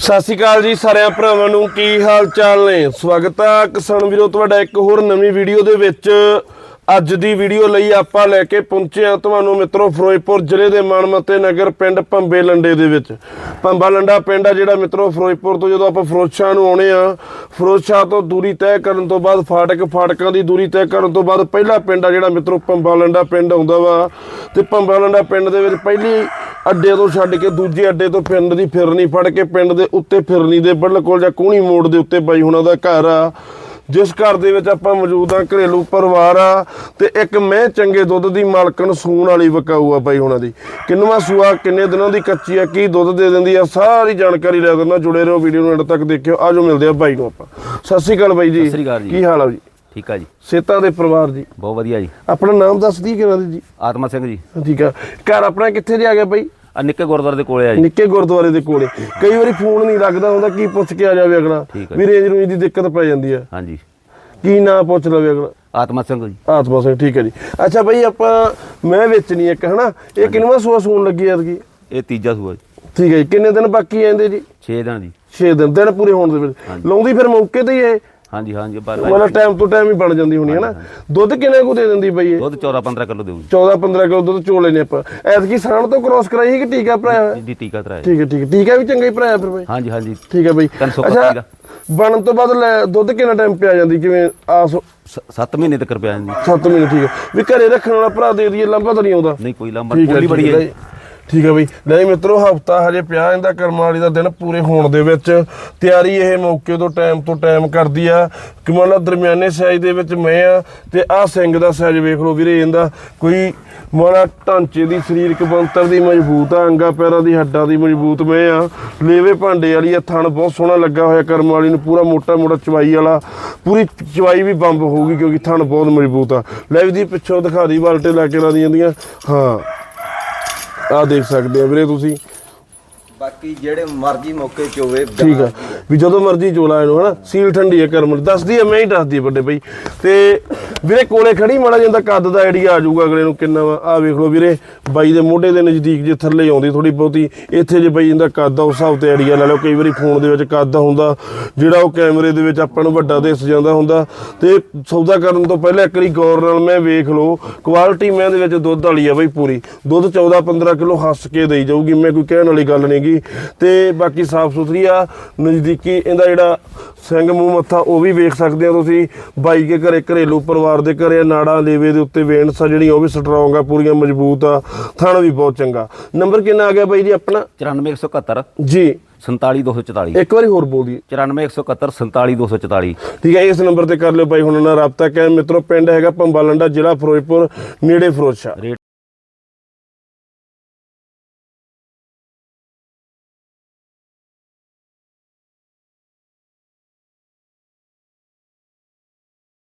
ਸਤਿ ਸ਼੍ਰੀ ਅਕਾਲ ਜੀ ਸਾਰਿਆਂ ਭਰਾਵਾਂ ਨੂੰ, ਕੀ ਹਾਲ ਚਾਲ ਨੇ? ਸਵਾਗਤ ਹੈ ਕਿਸਾਨ ਵੀਰੋ, ਤੁਹਾਡਾ ਇੱਕ ਹੋਰ ਨਵੀਂ ਵੀਡੀਓ ਦੇ ਵਿੱਚ। ਅੱਜ ਦੀ ਵੀਡੀਓ ਲਈ ਆਪਾਂ ਲੈ ਕੇ ਪਹੁੰਚੇ ਹਾਂ ਤੁਹਾਨੂੰ ਮਿੱਤਰੋ, ਫਿਰੋਜ਼ਪੁਰ ਜ਼ਿਲ੍ਹੇ ਦੇ ਮਾਨਮੱਤੇ ਨਗਰ ਪਿੰਡ ਭੰਬੇ ਲੰਡੇ ਦੇ ਵਿੱਚ। ਭੰਬਾ ਲੰਡਾ ਪਿੰਡ ਆ ਜਿਹੜਾ ਮਿੱਤਰੋ, ਫਿਰੋਜ਼ਪੁਰ ਤੋਂ ਜਦੋਂ ਆਪਾਂ ਫਿਰੋਜ਼ਸ਼ਾਹ ਨੂੰ ਆਉਣੇ ਆ ਫਿਰੋਜ਼ਸ਼ਾਹ ਤੋਂ ਦੂਰੀ ਤੈਅ ਕਰਨ ਤੋਂ ਬਾਅਦ, ਫਾਟਕ ਫਾਟਕਾਂ ਦੀ ਦੂਰੀ ਤੈਅ ਕਰਨ ਤੋਂ ਬਾਅਦ ਪਹਿਲਾ ਪਿੰਡ ਆ ਜਿਹੜਾ ਮਿੱਤਰੋ, ਭੰਬਾ ਲੰਡਾ ਪਿੰਡ ਆਉਂਦਾ ਵਾ। ਤੇ ਭੰਬਾ ਲੰਡਾ ਪਿੰਡ ਦੇ ਵਿੱਚ ਪਹਿਲੀ ਅੱਡੇ ਤੋਂ ਛੱਡ ਕੇ ਦੂਜੇ ਅੱਡੇ ਤੋਂ ਪਿੰਡ ਦੀ ਫਿਰਨੀ ਫੜ ਕੇ ਪਿੰਡ ਦੇ ਉੱਤੇ ਫਿਰਨੀ ਦੇ ਬਿਲਕੁਲ ਜਾਂ ਕੋਣੀ ਮੋੜ ਦੇ ਉੱਤੇ ਬਾਈ ਹੁਣਾਂ ਦਾ ਘਰ ਆ। ਜਿਸ ਘਰ ਦੇ ਵਿੱਚ ਆਪਾਂ ਮੌਜੂਦ ਆ ਘਰੇਲੂ ਪਰਿਵਾਰ ਆ ਤੇ ਇੱਕ ਮੈਂ ਚੰਗੇ ਦੁੱਧ ਦੀ ਮਾਲਕਣ ਸੂਣ ਵਾਲੀ ਵਕਾਊ ਆ ਬਾਈ ਹੁਣਾਂ ਦੀ। ਕਿੰਨਵਾਂ ਸੂਆ ਕਿੰਨੇ ਦਿਨਾਂ ਦੀ ਕੱਚੀ ਆ ਕੀ ਦੁੱਧ ਦੇ ਦਿੰਦੀ ਆ ਸਾਰੀ ਜਾਣਕਾਰੀ ਲੈ ਦਿੰਦਾ। ਜੁੜੇ ਰਹੋ ਵੀਡੀਓ ਨੂੰ ਅੰਤ ਤੱਕ ਦੇਖਿਓ। ਆਜੋ ਮਿਲਦੇ ਆ ਬਾਈ ਨੂੰ ਆਪਾਂ। ਸਤਿ ਸ਼੍ਰੀ ਅਕਾਲ ਬਾਈ ਜੀ। ਕੀ ਹਾਲ ਆ ਜੀ? ਠੀਕ ਆ ਜੀ। ਸੇਤਾ ਦੇ ਪਰਿਵਾਰ ਜੀ। ਬਹੁਤ ਵਧੀਆ ਜੀ। ਆਪਣਾ ਨਾਮ ਦੱਸ ਦੀ ਕਿਹਨਾਂ ਦੀ ਜੀ? ਆਤਮਾ ਸਿੰਘ ਜੀ। ਠੀਕ ਆ। ਘਰ ਆਪਣਾ ਕਿੱਥੇ ਜੇ ਆ ਗਿਆ ਬਾਈ? ਆ ਨਿੱਕੇ ਗੁਰਦੁਆਰੇ ਦੇ ਕੋਲੇ ਆ ਜੀ। ਨਿੱਕੇ ਗੁਰਦੁਆਰੇ ਦੇ ਕੋਲੇ। ਕਈ ਵਾਰੀ ਫੋਨ ਨਹੀਂ ਲੱਗਦਾ ਹੁੰਦਾ ਕੀ ਪੁੱਛ ਕੇ ਆ ਜਾਵੇ ਅਗਲਾ। ਠੀਕ ਵੀ ਰੇਂਜ ਰੂੰਜ ਦੀ ਦਿੱਕਤ ਪੈ ਜਾਂਦੀ ਆ। ਹਾਂਜੀ। ਕੀ ਨਾਂ ਪੁੱਛ ਲਵੇ ਅਗਲਾ? ਆਤਮਾ ਸਿੰਘ ਜੀ। ਆਤਮਾ ਸਿੰਘ ਠੀਕ ਹੈ ਜੀ। ਅੱਛਾ ਬਈ ਆਪਾਂ ਮੈਂ ਵੇਚਣੀ ਇੱਕ ਹਨਾ? ਇਹ ਕਿੰਨਵਾਂ ਸੂਆ ਸੂਣ ਲੱਗੀ ਐਤਕੀ? ਇਹ ਤੀਜਾ ਸੂਆ ਜੀ। ਠੀਕ ਹੈ ਜੀ। ਕਿੰਨੇ ਦਿਨ ਬਾਕੀ ਆਂਦੇ ਜੀ? 6 ਦਿਨ ਜੀ। 6 ਦਿਨ ਦਿਨ ਪੂਰੇ ਹੋਣ ਦੇ ਵਿੱਚ। ਲਾਉਂਦੀ ਫਿਰ ਮੌਕੇ ਤੇ ਹੀ ਇਹ? ਹਾਂਜੀ ਹਾਂਜੀ ਬਸ ਮਤਲਬ ਟਾਈਮ ਤੋਂ ਟਾਈਮ ਹੀ ਬਣ ਜਾਂਦੀ ਹੋਣੀ ਹੈ ਨਾ? ਦੁੱਧ ਕਿੰਨੇ ਕੁ ਦੇ ਦਿੰਦੀ ਬਈ ਇਹ? ਦੁੱਧ 14 15 ਕਿਲੋ ਦੇਊ 14 15 ਕਿਲੋ ਦੁੱਧ ਚੋ ਲੈਨੇ ਆਪਾਂ। ਐਤਕੀ ਸਾਣ ਤੋਂ ਕ੍ਰੋਸ ਕਰਾਈ ਕਿ ਟੀਕਾ ਭਰਾਇਆ ਹੋਇਆ? ਜੀ ਟੀਕਾ ਤਰਾਇਆ ਠੀਕ ਹੈ ਠੀਕ ਹੈ। ਟੀਕਾ ਵੀ ਚੰਗਾ ਹੀ ਭਰਾਇਆ ਫਿਰ ਬਈ। ਹਾਂਜੀ ਹਾਂਜੀ। ਠੀਕ ਹੈ ਬਈ। 325 ਦਾ। ਬਣਨ ਤੋਂ ਬਾਅਦ ਲੈ ਦੁੱਧ ਕਿੰਨਾ ਟਾਈਮ ਪਿਆ ਜਾਂਦੀ? ਕਿਵੇਂ ਆਸ 7 ਮਹੀਨੇ ਤੱਕ ਪਿਆ ਜਾਂਦੀ। 7 ਮਹੀਨੇ ਠੀਕ ਹੈ। ਵੀ ਘਰੇ ਰੱਖਣ ਵਾਲਾ ਭਰਾ ਦੇ ਦਈਏ ਲੰਬਾ ਤਾਂ ਨਹੀਂ ਆਉਂਦਾ। ਨਹੀਂ ਕੋਈ ਲੰਬਾ ਪੋਲੀ ਬੜੀ ਹੈ ਠੀਕ ਹੈ ਬਈ। ਨਹੀਂ ਮਿੱਤਰੋ, ਹਫਤਾ ਹਜੇ ਪਿਆ ਇਹਦਾ ਕਰਮ ਵਾਲੀ ਦਾ ਦਿਨ ਪੂਰੇ ਹੋਣ ਦੇ ਵਿੱਚ। ਤਿਆਰੀ ਇਹ ਮੌਕੇ ਤੋਂ ਟਾਈਮ ਤੋਂ ਟਾਈਮ ਕਰਦੀ ਆ। ਕਿ ਮੰਨ ਲਾ ਦਰਮਿਆਨੇ ਸਾਈਜ਼ ਦੇ ਵਿੱਚ ਮੈਂ ਆ, ਤੇ ਆਹ ਸਿੰਘ ਦਾ ਸਾਈਜ਼ ਵੇਖ ਲਓ ਵੀਰੇ, ਇਹਦਾ ਕੋਈ ਮਾੜਾ ਢਾਂਚੇ ਦੀ, ਸਰੀਰਕ ਬਣਤਰ ਦੀ ਮਜ਼ਬੂਤ ਆ, ਅੰਗਾ ਪੈਰਾਂ ਦੀ, ਹੱਡਾਂ ਦੀ ਮਜ਼ਬੂਤ ਮੈਂ ਆ। ਲੇਵੇ ਭਾਂਡੇ ਵਾਲੀ ਆ, ਥਣ ਬਹੁਤ ਸੋਹਣਾ ਲੱਗਾ ਹੋਇਆ ਕਰਮ ਵਾਲੀ ਨੂੰ, ਪੂਰਾ ਮੋਟਾ ਮੋਟਾ ਚਵਾਈ ਵਾਲਾ। ਪੂਰੀ ਚਵਾਈ ਵੀ ਬੰਬ ਹੋਊਗੀ ਕਿਉਂਕਿ ਥਣ ਬਹੁਤ ਮਜ਼ਬੂਤ ਆ। ਲੈ ਵੀ ਦੀ ਪਿੱਛੋਂ ਦਿਖਾ ਦੀ, ਬਾਲਟੇ ਲਾ ਕੇ ਲਾ ਦੀਆਂ ਹਾਂ। ਆਹ ਦੇਖ ਸਕਦੇ ਆ ਵੀਰੇ ਤੁਸੀਂ। ਬਾਕੀ ਜਿਹੜੇ ਮਰਜ਼ੀ ਮੌਕੇ 'ਚ ਹੋਵੇ ਠੀਕ ਆ। ਵੀ ਜਦੋਂ ਮਰਜ਼ੀ ਚੋਲਾ ਇਹਨੂੰ ਹਨਾ? ਸੀਲ ਠੰਡੀ ਹੈ ਕਰਮ ਦੱਸਦੀ ਆ ਮੈਂ ਹੀ ਦੱਸਦੀ ਆ ਵੱਡੇ ਬਈ ਤੇ ਵੀਰੇ ਕੋਲੇ ਖੜੀ ਮਾੜਾ ਜਾਂਦਾ ਕੱਦ ਦਾ ਆਈਡੀਆ ਆ ਜਾਊਗਾ ਅਗਲੇ ਨੂੰ ਕਿੰਨਾ ਵਾ। ਆ ਵੇਖ ਲਓ ਵੀਰੇ ਬਾਈ ਦੇ ਮੋਢੇ ਦੇ ਨਜ਼ਦੀਕ ਜੇ ਥੱਲੇ ਆਉਂਦੀ ਥੋੜੀ ਬਹੁਤੀ ਇੱਥੇ ਜੇ ਬਾਈ ਇਹਦਾ ਕੱਦ ਆ ਉਸ ਹਿਸਾਬ ਤੇ ਆਈਡੀਆ ਲੈ ਲਓ। ਕਈ ਵਾਰੀ ਫੋਨ ਦੇ ਵਿੱਚ ਕੱਦ ਹੁੰਦਾ ਜਿਹੜਾ ਉਹ ਕੈਮਰੇ ਦੇ ਵਿੱਚ ਆਪਾਂ ਨੂੰ ਵੱਡਾ ਦਿਸ ਜਾਂਦਾ ਹੁੰਦਾ। ਤੇ ਸੌਦਾ ਕਰਨ ਤੋਂ ਪਹਿਲਾਂ ਇੱਕ ਵਾਰੀ ਗੌਰ ਨਾਲ ਮੈਂ ਵੇਖ ਲਓ ਕੁਆਲਿਟੀ ਮੈਂ ਦੇ ਵਿੱਚ ਦੁੱਧ ਵਾਲੀ ਆ ਬਈ ਪੂਰੀ। ਦੁੱਧ 14 15 ਕਿਲੋ ਹੱਸ ਕੇ ਦੇਈ ਜਾਊਗੀ ਮੈਂ ਕੋਈ ਕਹਿਣ ਵਾਲੀ ਗੱਲ ਨਹੀਂਗੀ ਤੇ ਬਾਕੀ ਸਾਫ਼ ਸੁਥਰੀ ਆ। ਨਜ਼ਦੀਕੀ ਇਹਦਾ ਜਿਹੜਾ ਸਿੰਘ ਮੂੰਹ ਮੱਥਾ ਉਹ ਵੀ ਵੇਖ ਸਕਦੇ ਆ ਤੁਸੀਂ। ਬਾਈ ਕੇ ਘਰੇ ਘਰੇਲੂ ਪਰਿਵਾਰ ਦੇ ਘਰੇ ਨਾੜਾ ਲੇਵੇ ਦੇ ਉੱਤੇ ਵੇਣਸਾ ਜਿਹੜੀ ਉਹ ਵੀ ਸਟਰੋਂਗ ਆ ਪੂਰੀਆਂ ਮਜ਼ਬੂਤ ਆ। ਥਣ ਵੀ ਬਹੁਤ ਚੰਗਾ। ਨੰਬਰ ਕਿੰਨਾ ਆ ਗਿਆ ਬਾਈ ਜੀ ਆਪਣਾ? 94171 ਜੀ। 47244 ਇੱਕ ਵਾਰੀ ਹੋਰ ਬੋਲ ਦਈਏ 94171 47244 ਠੀਕ ਹੈ ਇਸ ਨੰਬਰ ਤੇ ਕਰ ਲਿਓ ਬਾਈ ਹੁਣ ਨਾਲ ਰਾਬਤਾ ਕਾਇਮ। ਮਿੱਤਰੋ ਪਿੰਡ ਹੈਗਾ ਪੰਬਾਲੰਡਾ ਜ਼ਿਲ੍ਹਾ ਫਿਰੋਜ਼ਪੁਰ ਨੇੜੇ ਫਿਰੋਜ਼ਸ਼ਾਹ।